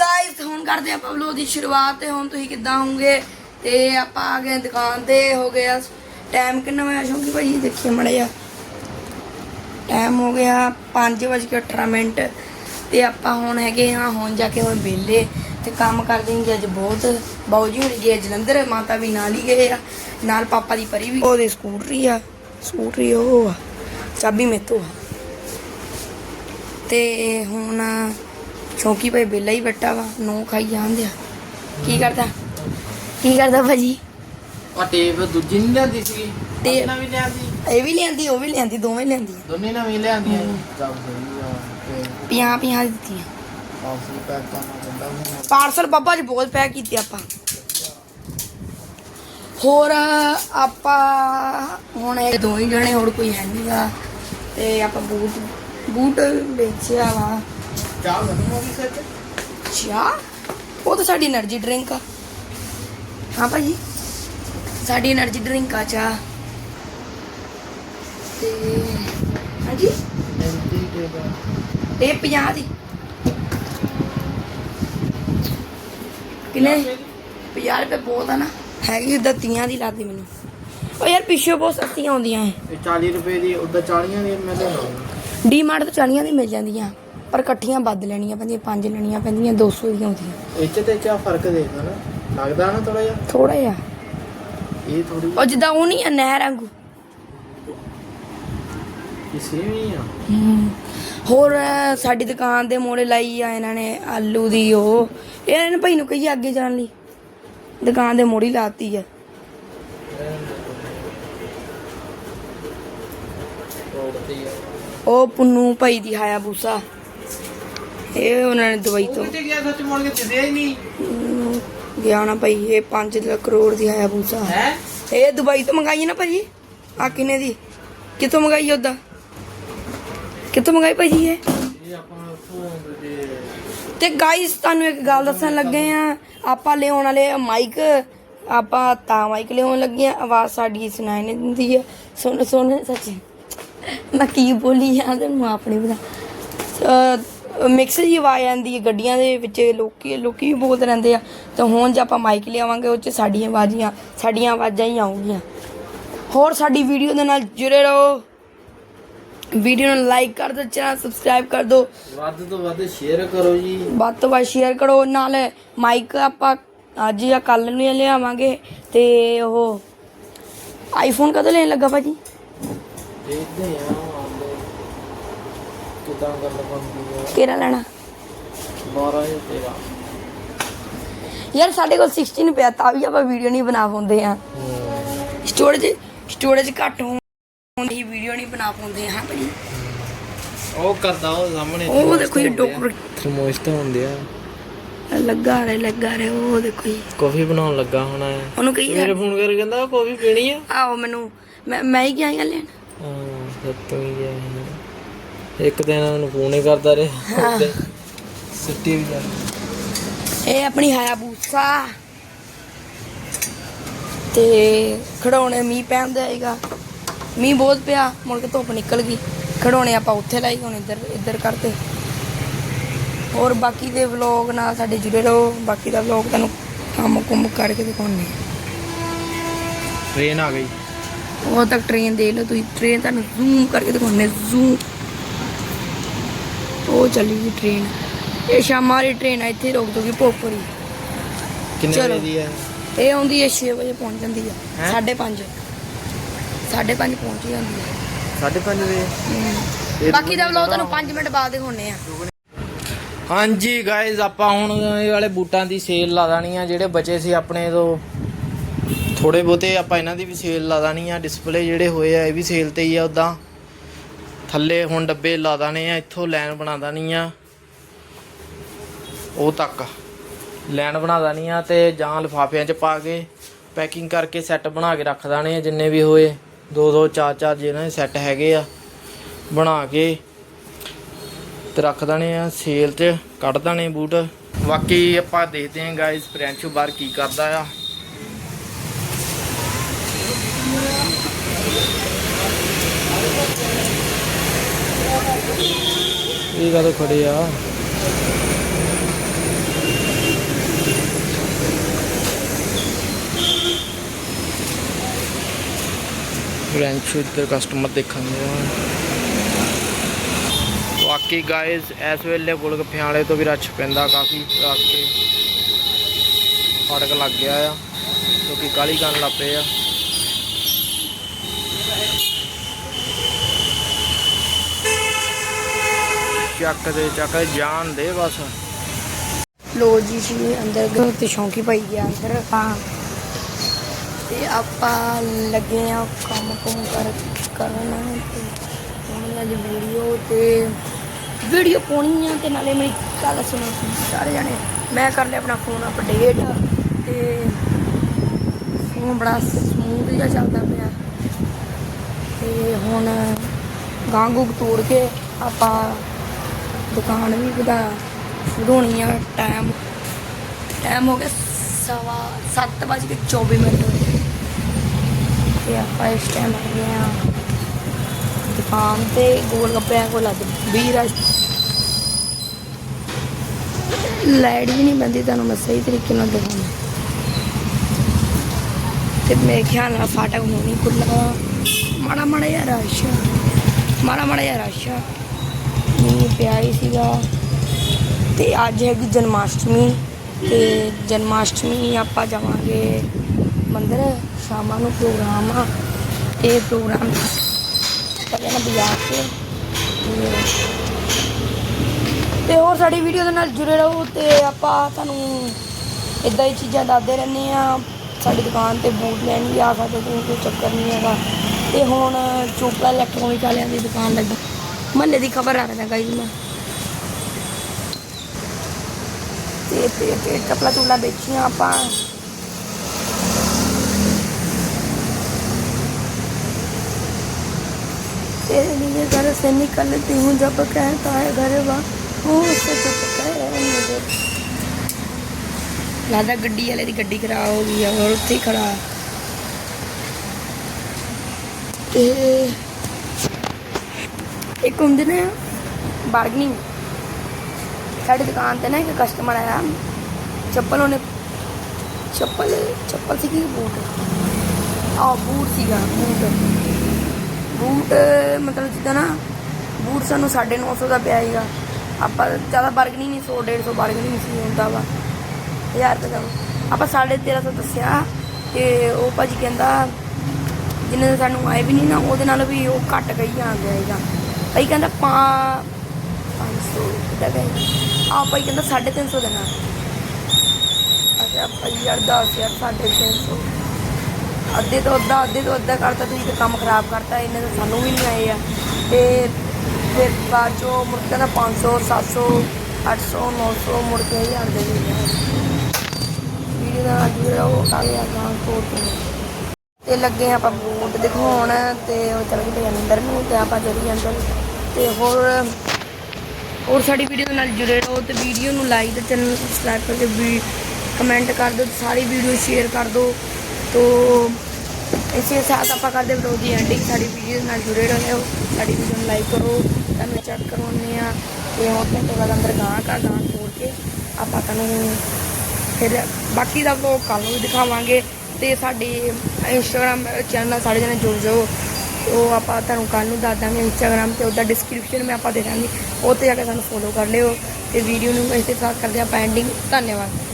Guys ਹੁਣ ਕਰਦੇ ਆਪਾਂ ਵਲੋਗ ਦੀ ਸ਼ੁਰੂਆਤ ਤੇ ਹੁਣ ਤੁਸੀਂ ਕਿੱਦਾਂ ਹੋਵੋਗੇ? ਤੇ ਆਪਾਂ ਆ ਗਏ ਦੁਕਾਨ ਤੇ, ਹੋ ਗਿਆ ਟਾਈਮ ਕਿੰਨਾ ਹੋਇਆ ਸ਼ੌਂਕੀ ਭਾਈ? ਦੇਖੀਏ ਮੜਾ ਜਾ ਟਾਈਮ ਹੋ ਗਿਆ 5:18 ਮਿੰਟ ਤੇ ਆਪਾਂ ਹੁਣ ਹੈਗੇ ਹਾਂ, ਹੁਣ ਜਾ ਕੇ ਹੁਣ ਵਿਹਲੇ ਤੇ ਕੰਮ ਕਰਦੇ ਹਾਂ ਅੱਜ ਬਹੁਤ ਬਾਊ ਜੀ ਹੁਣੀ ਗਏ ਜਲੰਧਰ, ਮਾਤਾ ਵੀ ਨਾਲ ਹੀ ਗਏ ਆ। ਨਾਲ ਪਾਪਾ ਦੀ ਪਰੀ ਵੀ ਉਹਦੇ ਸਕੂਟਰੀ ਆ, ਸਕੂਟਰੀ ਉਹ ਆ, ਚਾਬੀ ਮੇਤੋਂ ਆ। ਤੇ ਹੁਣ ਸ਼ੌਂਕੀ ਭਾਈ ਵਿਹਲਾ ਹੀ ਬੈਠਾ ਵਾ ਨੋ ਖਾਈ ਜਾਂਦੇ ਆ। ਕੀ ਕਰਦਾ? ਕੀ ਕਰਦਾ ਭਾਜੀ? ਆ ਟੇਪ ਦੂਜੀ ਨਹੀਂ ਲਿਆਂਦੀ ਸੀ ਟੇਪ- ਨਵੀਂ ਲਿਆਂਦੀ? ਇਹ ਵੀ ਲਿਆਂਦੀ ਉਹ ਵੀ ਲਿਆਂਦੀ ਦੋਵੇਂ ਲਿਆਂਦੀ ਦੋਨੇ ਨਵੀਂ ਲਿਆਂਦੀਆਂ ਸਹੀ ਆ ਤੇ ਪੰਜਾਹ ਪੰਜਾਹ ਦਿੱਤੀਆਂ। ਪਾਸਲ ਪੈਕ ਕਰਨਾ ਪੈਂਦਾ ਹੁਣ। ਪਾਰਸਲ ਬਾਬਾ ਜੀ ਬਹੁਤ ਪੈਕ ਕੀਤੇ ਆਪਾਂ। ਹੋਰ ਆਪਾਂ ਹੁਣ ਇਹ ਦੋ ਹੀ ਜਣੇ ਹੋਰ ਕੋਈ ਹੈ ਨਹੀਂਗਾ ਤੇ ਆਪਾਂ ਬੂਟ ਬੂਟ ਵੇਚਿਆ ਵਾ। ਚਾਹ ਖਤਮ ਉਹ ਤਾਂ ਸਾਡੀ એનર્ਜੀ ਡਰਿੰਕ ਆ। ਹਾਂ ਭਾਈ ਸਾਡੀ એનર્ਜੀ ਡਰਿੰਕ ਆ ਚਾਹ। ਤੇ ਹਾਂਜੀ? ਇਹ 50 ਦੀ। ਕਿੰਨੇ? 50 ਰੁਪਏ ਬਹੁਤ ਆ ਨਾ। ਹੈਗੀ ਉਦਾਂ 30 ਦੀ ਲੱਗਦੀ ਮੈਨੂੰ। ਉਹ ਯਾਰ ਪਿੱਛੇ ਬਹੁਤ ਸਸਤੀਆਂ ਆਉਂਦੀਆਂ ਰੁਪਏ ਦੀ ਡੀਮਾਰਟ ਤੋਂ ਪਰ ਇਕੱਠੀਆਂ ਵੱਧ ਲੈਣੀਆਂ ਪੈਂਦੀਆਂ ਪੰਜ ਲੈਣੀਆਂ ਪੈਂਦੀਆਂ 200 ਦੀਆਂ ਆਉਂਦੀਆਂ ਇਹ ਚ ਤੇ ਚਾ ਫ਼ਰਕ ਦੇਖਦਾ ਨਾ ਲੱਗਦਾ ਨਾ ਥੋੜਾ ਜਿਹਾ? ਥੋੜਾ ਜਿਹਾ। ਇਹ ਥੋੜੀ ਉਹ ਜਿੱਦਾਂ ਉਹ ਨਹੀਂ ਆ ਨਹਿਰ ਵਾਂਗੂ। ਕਿਸੇ ਵੀ ਆ। ਹਮ। ਹੋਰ ਅਹ, ਸਾਡੀ ਦੁਕਾਨ ਦੇ ਮੋੜੇ ਲਾਈ ਆ ਇਹਨਾਂ ਨੇ ਆਲੂ ਦੀ ਉਹ। ਇਹ ਇਹਨਾਂ ਭਾਈ ਨੂੰ ਕਹੀਏ ਅੱਗੇ ਜਾਣ ਲਈ। ਦੁਕਾਨ ਦੇ ਮੋੜੀ ਲਾਤੀ ਆ। ਤੋੜਦੀ ਆ? ਉਹ ਪੁੰਨੂ ਭਾਈ ਦੀ ਹਾਇਆ ਬੂਸਾ। ਇਹ ਉਹਨਾਂ ਨੇ ਦਵਾਈ ਤੋਂ। ਕਿੱਥੇ ਗਿਆ ਸੱਚ ਮੁੜ ਕੇ ਦਿਸਿਆ ਹੀ ਨਹੀਂ। ਹਮ, ਗਿਆ ਨਾ ਭਾਈ ਇਹ 5 ਕਰੋੜ ਦੀ ਹਾਇਆ ਬੂਸਾ। ਹੈ? ਇਹ ਦੁਬਈ ਤੋਂ ਮੰਗਾਈ ਨਾ ਭਾਜੀ? ਆ ਕਿੰਨੇ ਦੀ? ਕਿੱਥੋਂ ਮੰਗਾਈ ਉਹਦਾ ਕਿੱਥੋਂ ਮੰਗਾਈ ਭਾਜੀ ਇਹ? ਤੇ ਗਾਇਸ ਤੁਹਾਨੂੰ ਇੱਕ ਗੱਲ ਦੱਸਣ ਲੱਗੇ ਆ ਆਪਾਂ ਲਿਆਉਣ ਵਾਲੇ ਮਾਈਕ ਆਪਾਂ ਤਾਂ ਮਾਈਕ ਲਿਆਉਣ ਲੱਗੇ ਆ ਆਵਾਜ਼ ਸਾਡੀ ਸੁਣਾਈ ਨਹੀਂ ਦਿੰਦੀ ਆ। ਸੁਣ ਸੁਣ ਸੱਚ। ਮੈਂ ਕੀ ਬੋਲੀ ਜਾਂ ਤੈਨੂੰ ਆਪਣੀ ਬਤਾ ਮਿਕਸ ਜੀ ਆਵਾਜ਼ ਆਉਂਦੀ ਹੈ ਗੱਡੀਆਂ ਦੇ ਵਿੱਚ ਲੋਕੀ ਲੋਕੀ ਵੀ ਬੋਲਦੇ ਰਹਿੰਦੇ ਆ। ਤਾਂ ਹੁਣ ਜੇ ਆਪਾਂ ਮਾਈਕ ਲਿਆਵਾਂਗੇ ਉਹ ਚ ਸਾਡੀਆਂ ਆਵਾਜ਼ਾਂ ਸਾਡੀਆਂ ਆਵਾਜ਼ਾਂ ਹੀ ਆਉਣਗੀਆਂ। ਹੋਰ ਸਾਡੀ ਵੀਡੀਓ ਦੇ ਨਾਲ ਜੁੜੇ ਰਹੋ। ਵੀਡੀਓ ਨੂੰ ਲਾਈਕ ਕਰ ਦਿਓ ਚੈਨਲ ਸਬਸਕ੍ਰਾਈਬ ਕਰ ਦਿਓ। ਵੱਧ ਤੋਂ ਵੱਧ ਸ਼ੇਅਰ ਕਰੋ ਜੀ। ਵੱਧ ਤੋਂ ਵੱਧ ਸ਼ੇਅਰ ਕਰੋ। ਨਾਲ ਮਾਈਕ ਆਪਾਂ ਅੱਜ ਜਾਂ ਕੱਲ ਨੂੰ ਹੀ ਲਿਆਵਾਂਗੇ। ਤੇ ਉਹ ਆਈਫੋਨ ਕਦੋਂ ਲੈਣ ਲੱਗਾ ਭਾਜੀ? ਦੇਖਦੇ ਆ ਕਿਦਾਂ ਗੱਲ ਬਣਦੀ ਆ? ਕਿਹੜਾ ਲੈਣਾ? 12 ਜਾਂ 13 ਯਾਰ ਸਾਡੇ ਕੋਲ 16 ਪਿਆ ਤਾਂ ਵੀ ਆਪਾਂ ਵੀਡੀਓ ਨਹੀਂ ਬਣਾ ਪਾਉਂਦੇ ਆ ਸਟੋਰੇਜ ਸਟੋਰੇਜ ਘੱਟ ਹੋਣ ਦੀ ਵੀਡੀਓ ਨਹੀਂ ਬਣਾ ਪਾਉਂਦੇ ਹਾਂ ਭਾਜੀ ਉਹ ਕਰਦਾ ਉਹ ਸਾਹਮਣੇ ਉਹ ਦੇਖੋ ਇਹ ਡੋਕਰ ਥਰਮੋਸਟ ਹੁੰਦੇ ਆ। ਲੱਗਾ ਰਹੇ ਲੱਗਾ ਰਹੇ ਉਹ ਦੇਖੋ ਜੀ। ਕਾਫੀ ਬਣਾਉਣ ਲੱਗਾ ਹੋਣਾ ਹੈ। ਉਹਨੂੰ ਕਹੀ ਮੇਰੇ ਫੋਨ ਕਰਕੇ ਕਹਿੰਦਾ ਕਾਫੀ ਪੀਣੀ ਆ? ਆਓ ਮੈਨੂੰ ਮੈਂ ਮੈਂ ਹੀ ਗਿਆ ਲੈਣ ਹਾਂ ਸੱਤੋਂ ਹੀ ਗਿਆ। ਇੱਕ ਦਿਨ ਉਹਨੂੰ ਫੋਨ ਹੀ ਕਰਦਾ ਰਿਹਾ। ਸਿੱਟੀ ਵੀ ਜਾ ਇਹ ਆਪਣੀ ਹਾਇਆਬੂਸਾ ਤੇ ਖੜਾਉਣੇ ਮੀਂਹ ਪੈਂਦਾ ਹੈਗਾ ਮੀਂਹ ਬਹੁਤ ਪਿਆ ਮੁੜ ਕੇ ਧੁੱਪ ਨਿਕਲ ਗਈ। ਖੜਾਉਣੇ ਆਪਾਂ ਉੱਥੇ ਲਾਈ ਹੁਣ ਇੱਧਰ ਇੱਧਰ ਕਰਤੇ। ਹੋਰ ਬਾਕੀ ਦੇ ਵਲੌਗ ਨਾਲ ਸਾਡੇ ਜੁੜੇ ਰਹੋ। ਬਾਕੀ ਦਾ ਵਲੌਗ ਤੁਹਾਨੂੰ ਕੰਮ ਕੁੰਮ ਕਰਕੇ ਦਿਖਾਉਣੇ ਟ੍ਰੇਨ ਆ ਗਈ। ਉਹ ਤੱਕ ਟ੍ਰੇਨ ਦੇਖ ਲਓ ਤੁਸੀਂ। ਟ੍ਰੇਨ ਤੁਹਾਨੂੰ ਜ਼ੂਮ ਕਰਕੇ ਦਿਖਾਉਣੇ ਜ਼ੂਮ ਉਹ ਚੱਲੀ ਗਈ ਟ੍ਰੇਨ ਇਹ ਸ਼ਾਮਾਂ ਵਾਲੀ ਟ੍ਰੇਨ ਆ ਇੱਥੇ ਰੋਕ ਦੋਗੀ ਭੋਪੁਰੀ ਕਿੰਨੇ। ਵਜੇ ਦੀ ਹੈ ਇਹ ਆਉਂਦੀ ਹੈ 6 ਵਜੇ ਪਹੁੰਚ ਜਾਂਦੀ ਹੈ? ਹੈਂ? 5:30 5:30 ਪਹੁੰਚ ਜਾਂਦੀ ਹੈ 5:30 ਵਜੇ? ਬਾਕੀ ਦਾ ਵਲੋਗ ਤੁਹਾਨੂੰ 5 ਮਿੰਟ ਬਾਅਦ ਦਿਖਾਉਣੇ ਆ। ਹਾਂਜੀ ਗਾਇਜ਼ ਆਪਾਂ ਹੁਣ ਇਹ ਵਾਲੇ ਬੂਟਾਂ ਦੀ ਸੇਲ ਲਾ ਦੇਣੀ ਆ ਜਿਹੜੇ ਬਚੇ ਸੀ ਆਪਣੇ ਤੋਂ। ਥੋੜੇ ਬਹੁਤੇ ਆਪਾਂ ਇਹਨਾਂ ਦੀ ਵੀ ਸੇਲ ਲਾ ਦੇਣੀ ਆ ਡਿਸਪਲੇ ਜਿਹੜੇ ਹੋਏ ਆ ਇਹ ਵੀ ਸੇਲ ਤੇ ਹੀ ਆ ਉਦਾਂ ਥੱਲੇ ਹੁਣ ਡੱਬੇ ਲਾ ਦੇਣੇ ਆ, ਇੱਥੋਂ ਲਾਈਨ ਬਣਾ ਦੇਣੀ ਆ। ਉਹ ਤੱਕ। ਲਾਈਨ ਬਣਾ ਦੇਣੀ ਆ ਤੇ ਜਾਂ ਲਿਫਾਫਿਆਂ 'ਚ ਪਾ ਕੇ ਪੈਕਿੰਗ ਕਰਕੇ ਸੈੱਟ ਬਣਾ ਕੇ ਰੱਖ ਦੇਣੇ ਆ, ਜਿੰਨੇ ਵੀ ਹੋਏ। ਦੋ ਦੋ, ਚਾਰ ਚਾਰ ਜਿਹਨਾਂ ਦੇ ਸੈੱਟ ਹੈਗੇ ਆ, ਬਣਾ ਕੇ ਤੇ ਰੱਖ ਦੇਣੇ ਆ ਸੇਲ 'ਚ, ਕੱਢ ਦੇਣੇ ਬੂਟ। ਬਾਕੀ ਆਪਾਂ ਦੇਖਦੇ ਆਂ ਗਾਇਸ ਪ੍ਰਿੰਸ਼ੂ ਬਾਹਰ ਕੀ ਕਰਦਾ ਆ। ਇਹ ਗੱਲ ਖੜੇ ਆ। ਬ੍ਰਾਂਚ ਉੱਤੇ ਕਸਟਮਰ ਦੇਖਾਂਗੇ। ਬਾਕੀ ਗਾਇਸ ਇਸ ਵੇਲੇ ਗੁਲਗੱਫਿਆਂ ਵਾਲੇ ਤੋਂ ਵੀ ਰੱਛ ਪੈਂਦਾ ਕਾਫੀ ਰਾਤ ਫੜਕ ਲੱਗ ਗਿਆ ਆ, ਕਿਉਂਕਿ ਕਾਲੀ ਗੰਨ ਲੱਪੇ ਆ। ਚੱਕ ਦੇ ਚੱਕ ਦੇ ਦੇ ਬਸ। ਲੋ ਜੀ ਸੀ ਅੰਦਰ ਗਏ। ਤੇ ਸ਼ੌਂਕੀ ਭਾਈ ਗਿਆ ਅੰਦਰ। ਹਾਂ। ਤੇ ਆਪਾਂ ਲੱਗੇ ਆ ਕੰਮ ਕੁਮ ਕਰ, ਕਰਨਾ। ਤੇ ਹੁਣ ਅੱਜ ਵੀਡੀਓ ਤੇ ਵੀਡੀਓ ਪਾਉਣੀ ਆ ਤੇ ਨਾਲੇ ਮੇਰੀ ਗੱਲ ਸੁਣੋ ਸਾਰੇ ਜਾਣੇ। ਮੈਂ ਕਰ ਲਿਆ ਆਪਣਾ ਫੋਨ ਅਪਡੇਟ ਤੇ ਫੋਨ ਬੜਾ ਸਮੂਥ ਜਿਹਾ ਚੱਲਦਾ ਪਿਆ। ਤੇ ਹੁਣ ਗਾਂਗੂ ਤੋੜ ਕੇ ਆਪਾਂ ਦੁਕਾਨ ਵੀ ਵਧਾ ਵਧਾਉਣੀ ਆ ਟਾਈਮ ਟਾਈਮ ਹੋ ਗਿਆ ਸਵਾ ਸੱਤ ਵੱਜ ਕੇ 24 ਮਿੰਟ ਹੋਏ। ਤੇ ਆਪਾਂ ਇਸ ਟਾਈਮ ਆ ਗਏ ਆ ਦੁਕਾਨ ਤੇ, ਗੋਲ ਗੱਪਿਆਂ ਕੋਲ ਅੱਜ 20 ਰਸ਼ ਲਾਈਟ ਵੀ ਨਹੀਂ ਬੰਦੀ ਤੁਹਾਨੂੰ ਮੈਂ ਸਹੀ ਤਰੀਕੇ ਨਾਲ ਦਿਖਾਉਣਾ ਤੇ ਮੇਰੇ ਖਿਆਲ ਨਾਲ ਫਾਟਕ ਨੂੰ ਨਹੀਂ ਖੁੱਲ੍ਹਾ। ਮਾੜਾ ਮਾੜਾ ਜਿਹਾ ਰਸ਼ ਮਾੜਾ ਮਾੜਾ ਜਿਹਾ ਰਸ਼ ਆ। ਪਿਆ ਹੀ ਸੀਗਾ। ਤੇ ਅੱਜ ਹੈਗੀ ਜਨਮਾਸ਼ਟਮੀ ਤੇ ਜਨਮਾਸ਼ਟਮੀ ਆਪਾਂ ਜਾਵਾਂਗੇ ਮੰਦਰ, ਸ਼ਾਮਾਂ ਨੂੰ ਪ੍ਰੋਗਰਾਮ ਆ। ਇਹ ਪ੍ਰੋਗਰਾਮ ਪਹਿਲਾਂ ਨਾ ਬਾਜ਼ਾਰ ਤੇ- ਤੇ ਹੋਰ ਸਾਡੀ ਵੀਡੀਓ ਦੇ ਨਾਲ ਜੁੜੇ ਰਹੋ ਤੇ ਆਪਾਂ ਤੁਹਾਨੂੰ ਇਦਾਂ ਹੀ ਚੀਜ਼ਾਂ ਦੱਸਦੇ ਰਹਿੰਦੇ ਆ। ਸਾਡੀ ਦੁਕਾਨ ਤੇ ਬੂਟ ਲੈਣ ਵੀ ਆ ਸਕਦੇ ਤੁਸੀਂ ਕੋਈ ਚੱਕਰ ਨਹੀਂ ਹੈਗਾ। ਤੇ ਹੁਣ ਚੋਪੜਾ ਇਲੈਕਟ੍ਰੋਨਿਕ ਵਾਲਿਆਂ ਦੀ ਦੁਕਾਨ ਲੱਗੀ। ਮਹੱਲੇ ਦੀ ਖਬਰ ਆ ਰਿਹਾ ਗਾਈਜ਼ ਮੈਂ ਤੇ ਤੇ ਤੇ ਕਪੜਾ ਚੁੱਲਾ ਵੇਚੀਆਂ ਆਪਾਂ तेरे लिए घर से निकलती हूँ जब कहता है घर वा मुँह से चुप कर मुझे ਲੱਗਦਾ ਗੱਡੀ ਵਾਲੇ ਦੀ ਗੱਡੀ ਖਰਾਬ ਹੋ ਗਈ ਆ ਹੋਰ ਉੱਥੇ ਹੀ ਖੜਾ ਆ। ਤੇ ਇੱਕ ਹੁੰਦੇ ਨੇ ਬਾਰਗਨਿੰਗ ਸਾਡੀ ਦੁਕਾਨ ਤੇ ਨਾ ਇੱਕ ਕਸਟਮਰ ਆਇਆ। ਚੱਪਲ ਉਹਨੇ, ਚੱਪਲ ਚੱਪਲ ਸੀ ਕਿ ਬੂਟ? ਆ ਬੂਟ ਸੀਗਾ, ਬੂਟ। ਬੂਟ, ਮਤਲਬ ਜਿੱਦਾਂ ਨਾ ਬੂਟ ਸਾਨੂੰ 950 ਦਾ ਪਿਆ ਸੀਗਾ। ਆਪਾਂ ਜ਼ਿਆਦਾ ਬਾਰਗਨਿੰਗ ਨਹੀਂ 100 150 ਬਾਰਗਨਿੰਗ ਸੀ ਹੁੰਦਾ ਵਾ। 1000 ਰੁਪਏ ਦਾ। ਆਪਾਂ 1350 ਦੱਸਿਆ ਤੇ ਉਹ ਭਾਜੀ ਕਹਿੰਦਾ ਜਿੰਨੇ ਸਾਨੂੰ ਆਏ ਵੀ ਨਹੀਂ ਨਾ, ਉਹਦੇ ਨਾਲ ਵੀ ਉਹ ਘੱਟ ਕਹੀ ਜਾਂਦਾ ਹੈਗਾ ਭਾਈ ਕਹਿੰਦਾ ਪਾ 500 ਕਿੱਦਾਂ ਕਹੇ ਆ ਭਾਈ ਕਹਿੰਦਾ 350 ਦੇਣਾ। ਅੱਛਾ ਭਾਈ ਯਾਰ 10 ਯਾਰ 350 ਅੱਧੇ ਤੋਂ ਅੱਧਾ, ਅੱਧੇ ਤੋਂ ਅੱਧਾ ਕਰਤਾ ਤੁਸੀਂ ਤਾਂ ਕੰਮ ਖਰਾਬ ਕਰਤਾ ਇਹਨੇ ਤਾਂ ਸਾਨੂੰ ਵੀ ਨਹੀਂ ਆਏ ਆ। ਤੇ ਫਿਰ ਬਾਅਦ ਚੋਂ ਮੁੜ ਕੇ ਨਾ 500 700 800 900 ਮੁੜ ਕੇ 1000 ਦੇ ਦੇ ਵੀਡੀਓ ਦਾ ਅੱਜ ਉਹ ਕਰ ਲਿਆ ਗਾਂ ਤੋੜ ਤੇ ਲੱਗੇ ਆਪਾਂ ਬੂਟ ਦਿਖਾਉਣ ਤੇ ਉਹ ਚੱਲ ਗਏ ਅੰਦਰ ਨੂੰ ਤੇ ਆਪਾਂ ਚਲੀ ਅੰਦਰ ਤੇ ਹੋਰ ਹੋਰ ਸਾਡੀ ਵੀਡੀਓ ਦੇ ਨਾਲ ਜੁੜੇ ਰਹੋ ਤੇ ਵੀਡੀਓ ਨੂੰ ਲਾਈਕ ਤੇ ਚੈਨਲ ਨੂੰ ਸਬਸਕ੍ਰਾਈਬ ਕਰਕੇ ਵੀ ਕਮੈਂਟ ਕਰ ਦਿਓ ਤੇ ਸਾਰੀ ਵੀਡੀਓ ਸ਼ੇਅਰ ਕਰ ਦਿਓ। ਤੋ ਇਸੇ ਸਾਥ ਆਪਾਂ ਕਰਦੇ ਵਲੋਗ ਦੀ ਐਂਡਿੰਗ ਸਾਡੀ ਵੀਡੀਓ ਦੇ ਨਾਲ ਜੁੜੇ ਰਹੋ, ਸਾਡੀ ਵੀਡੀਓ ਨੂੰ ਲਾਈਕ ਕਰੋ, ਤੁਹਾਨੂੰ ਚੈੱਕ ਕਰਵਾਉਂਦੇ ਆ ਤੇ ਹੋਰ ਤੋਂ ਬਾਅਦ ਅੰਦਰ ਗਾਂ ਕਾ ਗਾਂ ਤੋੜ ਕੇ ਆਪਾਂ ਤੁਹਾਨੂੰ ਫਿਰ ਬਾਕੀ ਦਾ ਵਲੋਗ ਕੱਲ ਨੂੰ ਵੀ ਦਿਖਾਵਾਂਗੇ ਤੇ ਸਾਡੇ ਇੰਸਟਾਗ੍ਰam ਚੈਨਲ ਨਾਲ ਸਾਰੇ ਜਣੇ ਜੁੜ ਜਾਓ। ਉਹ ਆਪਾਂ ਤੁਹਾਨੂੰ ਕੱਲ ਨੂੰ ਦੱਸ ਦਾਂਗੇ ਇੰਸਟਾਗ੍ਰam ਤੇ ਉਹਦਾ ਡਿਸਕ੍ਰਿਪਸ਼ਨ ਮੈਂ ਆਪਾਂ ਦੇ ਦਾਂਗੇ। ਉਹ ਤੇ ਜਾ ਕੇ ਸਾਨੂੰ ਫੋਲੋ ਕਰ ਲਿਓ ਤੇ ਵੀਡੀਓ ਨੂੰ ਇਸੇ ਸਾਥ ਕਰਦੇ ਆਪਾਂ ਐਂਡਿੰਗ ਧੰਨਵਾਦ।